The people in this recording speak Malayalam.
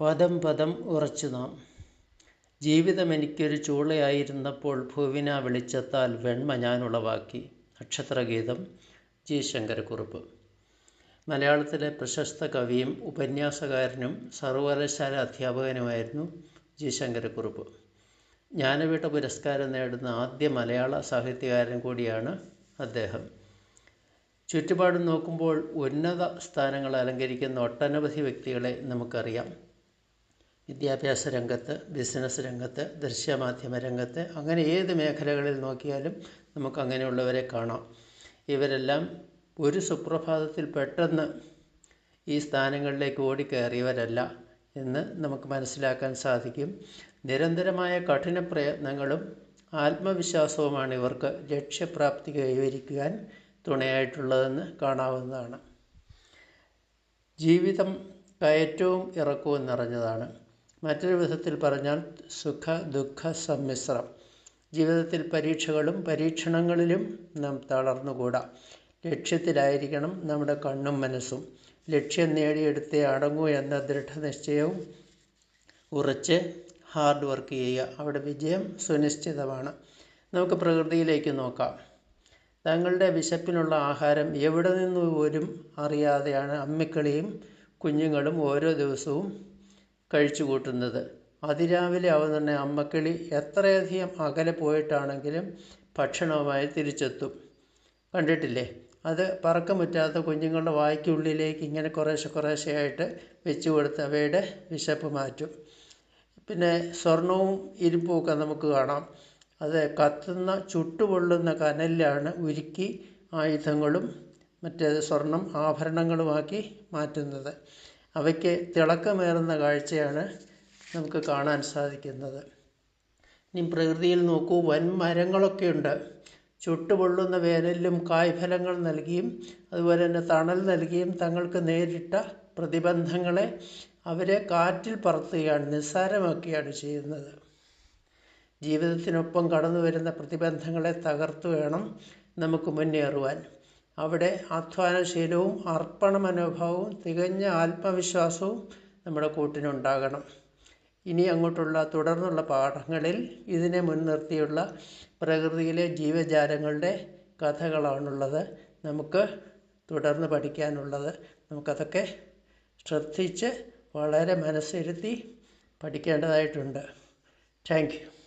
പദം പദം ഉറച്ചു നാം. ജീവിതം എനിക്കൊരു ചൂളയായിരുന്നപ്പോൾ ഭൂവിന വെളിച്ചത്താൽ വെണ്മ ഞാൻ ഉളവാക്കി നക്ഷത്രഗീതം ജി ശങ്കരക്കുറുപ്പ്. മലയാളത്തിലെ പ്രശസ്ത കവിയും ഉപന്യാസകാരനും സർവകലാശാല അധ്യാപകനുമായിരുന്നു ജി ശങ്കരക്കുറുപ്പ്. ജ്ഞാനപീഠ പുരസ്കാരം നേടുന്ന ആദ്യ മലയാള സാഹിത്യകാരൻ കൂടിയാണ് അദ്ദേഹം. ചുറ്റുപാടും നോക്കുമ്പോൾ ഉന്നത സ്ഥാനങ്ങൾ അലങ്കരിക്കുന്ന ഒട്ടനവധി വ്യക്തികളെ നമുക്കറിയാം. വിദ്യാഭ്യാസ രംഗത്ത് ബിസിനസ് രംഗത്ത് ദൃശ്യമാധ്യമ രംഗത്ത് അങ്ങനെ ഏത് മേഖലകളിൽ നോക്കിയാലും നമുക്ക് അങ്ങനെയുള്ളവരെ കാണാം. ഇവരെല്ലാം ഒരു സുപ്രഭാതത്തിൽ പെട്ടെന്ന് ഈ സ്ഥാനങ്ങളിലേക്ക് ഓടിക്കയറിയവരല്ല എന്ന് നമുക്ക് മനസ്സിലാക്കാൻ സാധിക്കും. നിരന്തരമായ കഠിന പ്രയത്നങ്ങളും ആത്മവിശ്വാസവുമാണ് ഇവർക്ക് ലക്ഷ്യപ്രാപ്തി കൈവരിക്കാൻ തുണയായിട്ടുള്ളതെന്ന് കാണാവുന്നതാണ്. ജീവിതം കയറ്റവും ഇറക്കവും നിറഞ്ഞതാണ്. മറ്റൊരു വിധത്തിൽ പറഞ്ഞാൽ സുഖ ദുഃഖ സമ്മിശ്രം. ജീവിതത്തിൽ പരീക്ഷകളും പരീക്ഷണങ്ങളിലും നാം തളർന്നുകൂടാ. ലക്ഷ്യത്തിലായിരിക്കണം നമ്മുടെ കണ്ണും മനസ്സും. ലക്ഷ്യം നേടിയെടുത്തേ അടങ്ങൂ എന്ന ദൃഢനിശ്ചയവും ഉറച്ച് ഹാർഡ് വർക്ക് ചെയ്യുക. അവിടെ വിജയം സുനിശ്ചിതമാണ്. നമുക്ക് പ്രകൃതിയിലേക്ക് നോക്കാം. തങ്ങളുടെ വിശപ്പിനുള്ള ആഹാരം എവിടെ നിന്ന് പോലും അറിയാതെയാണ് അമ്മിക്കളിയും കുഞ്ഞുങ്ങളും ഓരോ ദിവസവും കഴിച്ചു കൂട്ടുന്നത് അതിരാവിലെ ആവുന്ന അമ്മക്കിളി എത്രയധികം അകലെ പോയിട്ടാണെങ്കിലും ഭക്ഷണവുമായി തിരിച്ചെത്തും. കണ്ടിട്ടില്ലേ? അത് പറക്കമുറ്റാത്ത കുഞ്ഞുങ്ങളുടെ വായ്ക്കുള്ളിലേക്ക് ഇങ്ങനെ കുറേശ്ശെ കുറേശ്ശെയായിട്ട് വെച്ച് കൊടുത്ത് അവയുടെ വിശപ്പ് മാറ്റും. പിന്നെ സ്വർണവും ഇരുമ്പുമൊക്കെ നമുക്ക് കാണാം. അത് കത്തുന്ന ചുട്ടുപൊള്ളുന്ന കനലിലാണ് ഉരുക്കി ആയുധങ്ങളും മറ്റേത് സ്വർണം ആഭരണങ്ങളുമാക്കി മാറ്റുന്നത്. അവയ്ക്ക് തിളക്കമേറുന്ന കാഴ്ചയാണ് നമുക്ക് കാണാൻ സാധിക്കുന്നത്. ഇനി പ്രകൃതിയിൽ നോക്കൂ വൻ മരങ്ങളൊക്കെയുണ്ട്. ചുട്ടുപൊള്ളുന്ന വേനലിലും കായ്ഫലങ്ങൾ നൽകിയും അതുപോലെ തന്നെ തണൽ നൽകിയും തങ്ങൾക്ക് നേരിട്ട പ്രതിബന്ധങ്ങളെ അവരെ കാറ്റിൽ പറത്തുകയാണ് നിസ്സാരമാക്കുകയാണ് ചെയ്യുന്നത്. ജീവിതത്തിനൊപ്പം കടന്നു വരുന്ന പ്രതിബന്ധങ്ങളെ തകർത്തു വേണം നമുക്ക് മുന്നേറുവാൻ. അവിടെ അധ്വാനശീലവും അർപ്പണ മനോഭാവവും തികഞ്ഞ ആത്മവിശ്വാസവും നമ്മുടെ കൂട്ടിനുണ്ടാകണം. ഇനി അങ്ങോട്ടുള്ള തുടർന്നുള്ള പാഠങ്ങളിൽ ഇതിനെ മുൻനിർത്തിയുള്ള പ്രകൃതിയിലെ ജീവജാലങ്ങളുടെ കഥകളാണുള്ളത് നമുക്ക് തുടർന്ന് പഠിക്കാനുള്ളത്. നമുക്കതൊക്കെ ശ്രദ്ധിച്ച് വളരെ മനസ്സിരുത്തി പഠിക്കേണ്ടതായിട്ടുണ്ട്. Thank you.